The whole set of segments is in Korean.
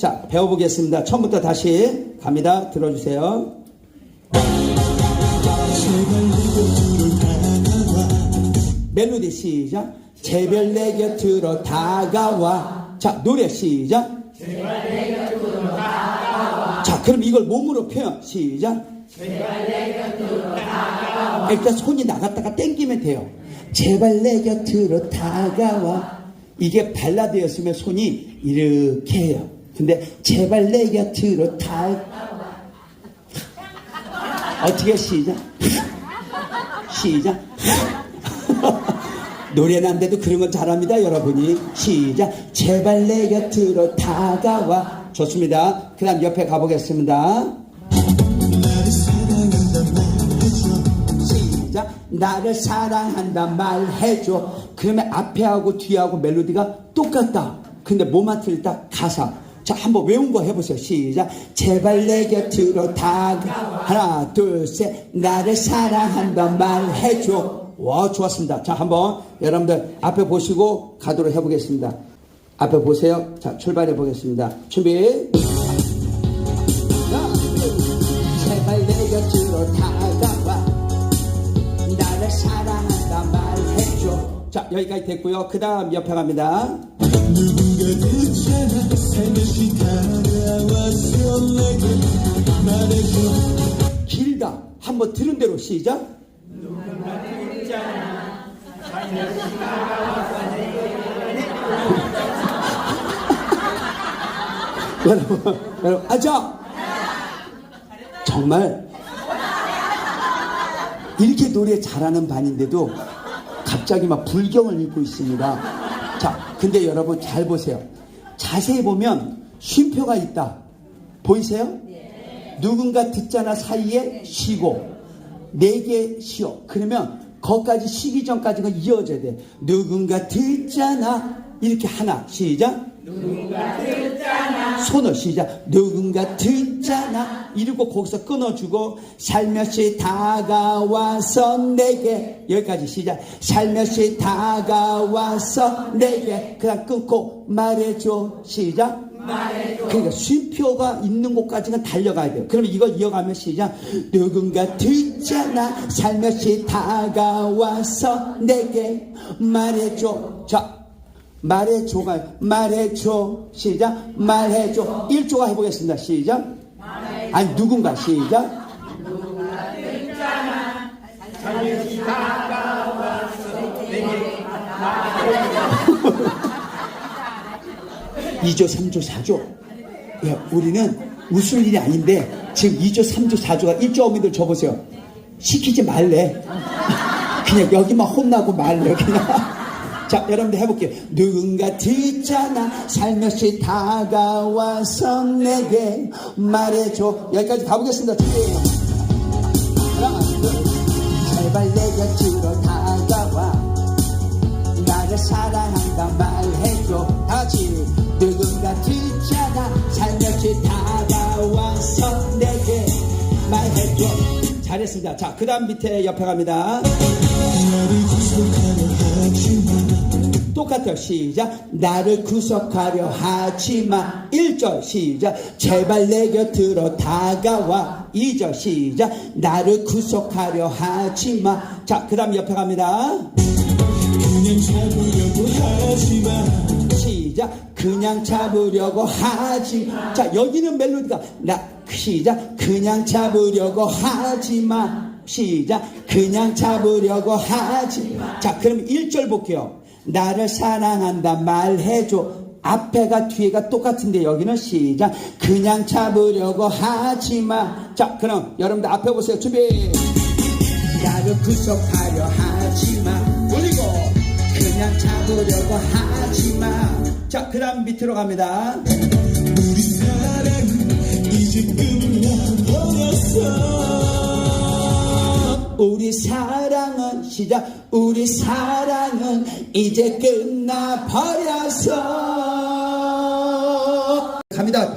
자, 배워보겠습니다. 처음부터 다시 갑니다. 들어주세요. 멜로디 시작. 제발 내 곁으로 다가와. 자, 노래 시작. 자, 그럼 이걸 몸으로 표현. 시작. 일단 손이 나갔다가 땡기면 돼요. 제발 내 곁으로 다가와. 이게 발라드였으면 손이 이렇게 해요. 근데 제발 내 곁으로 다가와. 어떻게 시작? 시작. 돼도 그런 건 잘합니다, 여러분이. 시작. 제발 내 곁으로 다가와. 좋습니다. 그 다음 옆에 가보겠습니다. 시작. 나를 사랑한다 말해줘. 그러면 앞에 하고 뒤하고 멜로디가 똑같다. 근데 뭐만 틀다 가사. 자, 한번 외운 거 해보세요. 시작. 제발 내 곁으로 다가. 하나, 둘, 셋. 나를 사랑한다 말해줘. 와, 좋았습니다. 자, 한번 여러분들 앞에 보시고 가도록 해보겠습니다. 앞에 보세요. 자, 출발해 보겠습니다. 준비. 제발 내 곁으로 다가와. 나를 사랑한다 말해줘. 자, 여기까지 됐고요. 그 다음 옆에 갑니다. 누군가 길다. 한번 들은 대로 시작. 여러분, 여러분, 아자! 정말 이렇게 노래 잘하는 반인데도 갑자기 막 불경을 읽고 있습니다. 자, 근데 여러분 잘 보세요. 자세히 보면 쉼표가 있다. 보이세요? 누군가 듣잖아 사이에 쉬고 내게 쉬어. 그러면 거기까지 쉬기 전까지가 이어져야 돼. 누군가 듣잖아 이렇게 하나 시작. 손을 시작. 누군가 듣잖아. 이러고 거기서 끊어주고 살며시 다가와서 내게 여기까지 시작. 살며시 다가와서 내게 그냥 끊고 말해줘 시작. 그러니까 쉼표가 있는 곳까지는 달려가야 돼요. 그러면 이걸 이어가면 시작. 누군가 듣잖아. 살며시 다가와서 내게 말해줘. 자, 말해줘가 말해줘. 시작. 말해줘. 1조가 해보겠습니다. 시작. 아니 누군가 시작. 이조삼조사조 예, 우리는 웃을 일이 아닌데 지금 2조, 3조, 4조가 1조 어미들 줘보세요. 시키지 말래. 그냥 여기만 혼나고 말래. 그냥. 자, 여러분들 해볼게요. 누군가 듣잖아. 살며시 다가와서 내게 말해줘. 여기까지 가보겠습니다. 준비. 하나, 둘. 제발 내 곁으로 다가와. 나를 사랑한다 말해줘. 다 같이. 누군가 듣잖아. 살며시 다가와서 내게 말해줘. 잘했습니다. 자, 그 다음 밑에 옆에 갑니다. 똑같아요. 시작. 나를 구속하려 하지 마. 1절 시작. 제발 내 곁으로 다가와. 2절 시작. 나를 구속하려 하지 마. 자, 그 다음 옆에 갑니다. 그냥 잡으려고 하지마 시작. 그냥 잡으려고 하지 마. 자, 여기는 멜로디가 나 시작. 그냥 잡으려고 하지 마. 시작. 그냥 잡으려고 하지 마. 자, 그럼 1절 볼게요. 나를 사랑한다 말해줘. 앞에가 뒤에가 똑같은데 여기는 시작. 그냥 잡으려고 하지 마. 자, 그럼 여러분들 앞에 보세요. 준비. 나를 구속하려 하지 마. 올리고 그냥 잡으려고 하지 마. 자, 그 다음 밑으로 갑니다. 우리 사랑은 이제 끝나버렸어 우리 사랑은 시작. 우리 사랑은 이제 끝나버렸어. 갑니다.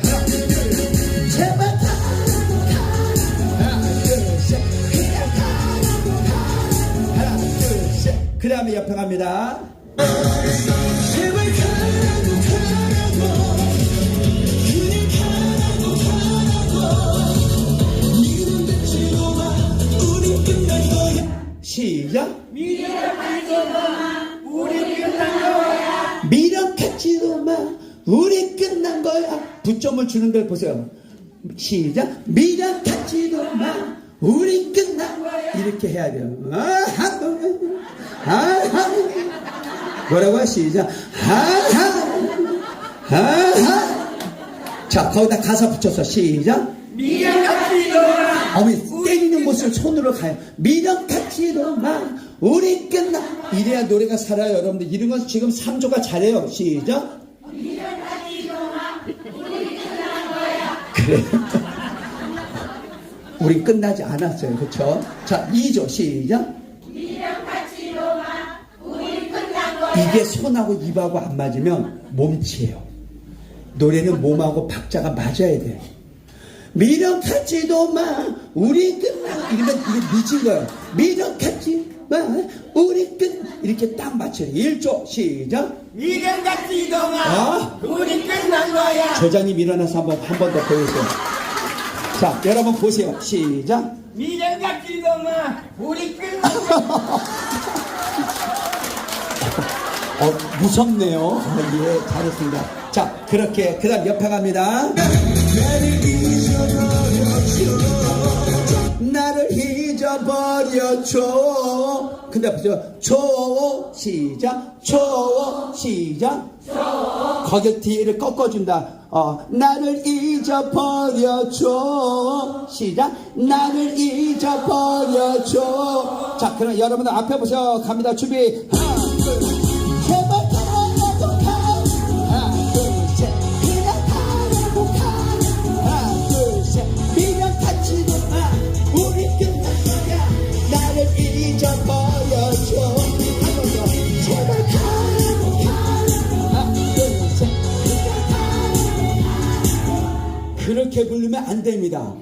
그 다음에 옆에 갑니다. 시작. 미련 갖지도 마. 우리 끝난 거야. 부점을 주는 데 보세요. 시작. 미련 갖지도 마. 우리 끝난 거야. 이렇게 해야 돼요. 아하. 아하. 뭐라고요? 시작. 아하. 아하. 자, 거기다 가사 붙여서 시작. 미련 갖지도 마. 어머 곳을 손으로 가요. 미련 갖지도 마. 우리 끝나. 이래야 노래가 살아요, 여러분들. 이런 건 지금 3조가 잘해요. 시작. 그래. 우리 끝나지 않았어요. 그쵸? 자, 2조 시작. 이게 손하고 입하고 안 맞으면 몸치예요. 노래는 몸하고 박자가 맞아야 돼요. 미련 갖지도 마 우리 끝나 이러면 이게 미친 거예요 미련 갖지 마 우리 끝 이렇게 딱 맞춰요 1조 시작 미련 갖지도 마. 아. 우리 끝난 거야. 저자님 일어나서 한번 한 번 더 보여주세요 자 여러분 보세요 시작 미련 갖지도 마. 우리 끝난 거야. 어 무섭네요 어, 예 잘했습니다 자 그렇게 그 다음 옆에 갑니다 버려 줘 근데 보세요 줘 시작 줘 시작. 거기 뒤를 꺾어준다. 어 나를 잊어버려줘 시작. 나를 잊어버려줘 자 그럼 여러분들 앞에 보세요 갑니다. 준비. 하나 둘 그렇게 부르면 안 됩니다.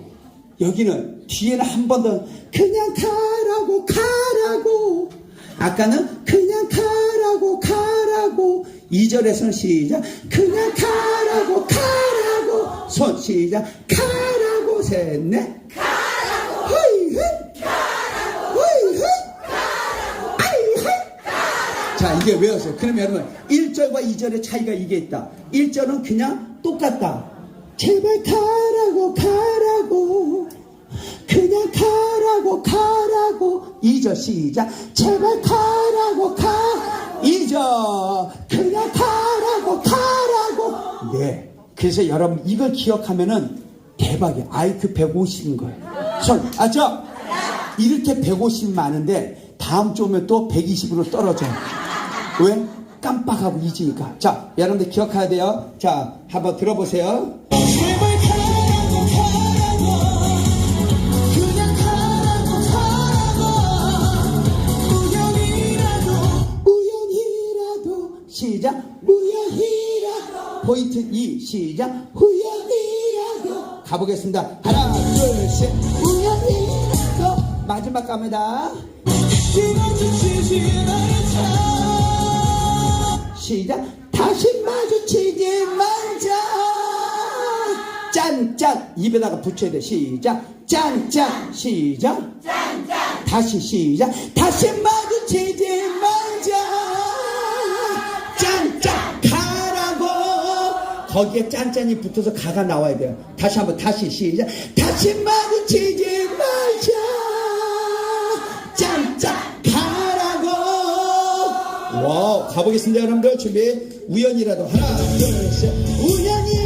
여기는 뒤에는 한 번 더 그냥 가라고 가라고. 아까는 그냥 가라고 가라고. 2절에서는 시작. 그냥 가라고 가라고. 손 시작. 가라고. 셋넷 가라고 허이 헛 허이 헛 아이 헛 자, 이게 외웠어요. 그러면 여러분, 1절과 2절의 차이가 이게 있다. 1절은 그냥 똑같다. 제발 가라고, 가라고. 그냥 가라고, 가라고. 2절 시작. 제발 가라고, 가. 2절. 그냥 가라고, 가라고. 네. 그래서 여러분, 이걸 기억하면은 대박이야. IQ 150인 거예요. 손, 아죠? 이렇게 150 많은데 다음 주 오면 또 120으로 떨어져. 왜? 깜빡하고 잊으니까. 자, 여러분들 기억해야 돼요. 자, 한번 들어보세요. 우연이라도 시작. 우연이라도 포인트 2 시작. 우연이라도 가보겠습니다. 하나, 둘, 셋. 우연이라도 마지막 갑니다. 시간 지치지 말자 시작. 다시 마주치지 말자. 짠짠 입에다가 붙여야 돼. 시작. 짠짠 시작. 짠짠 다시 시작. 다시 마주치지 말자. 짠짠 가라고. 거기에 짠짠이 붙어서 가가 나와야 돼요. 다시 한번 다시 시작. 다시 마주치지 말자. 보겠습니다 여러분들. 준비. 우연이라도 하나 둘셋. 우연이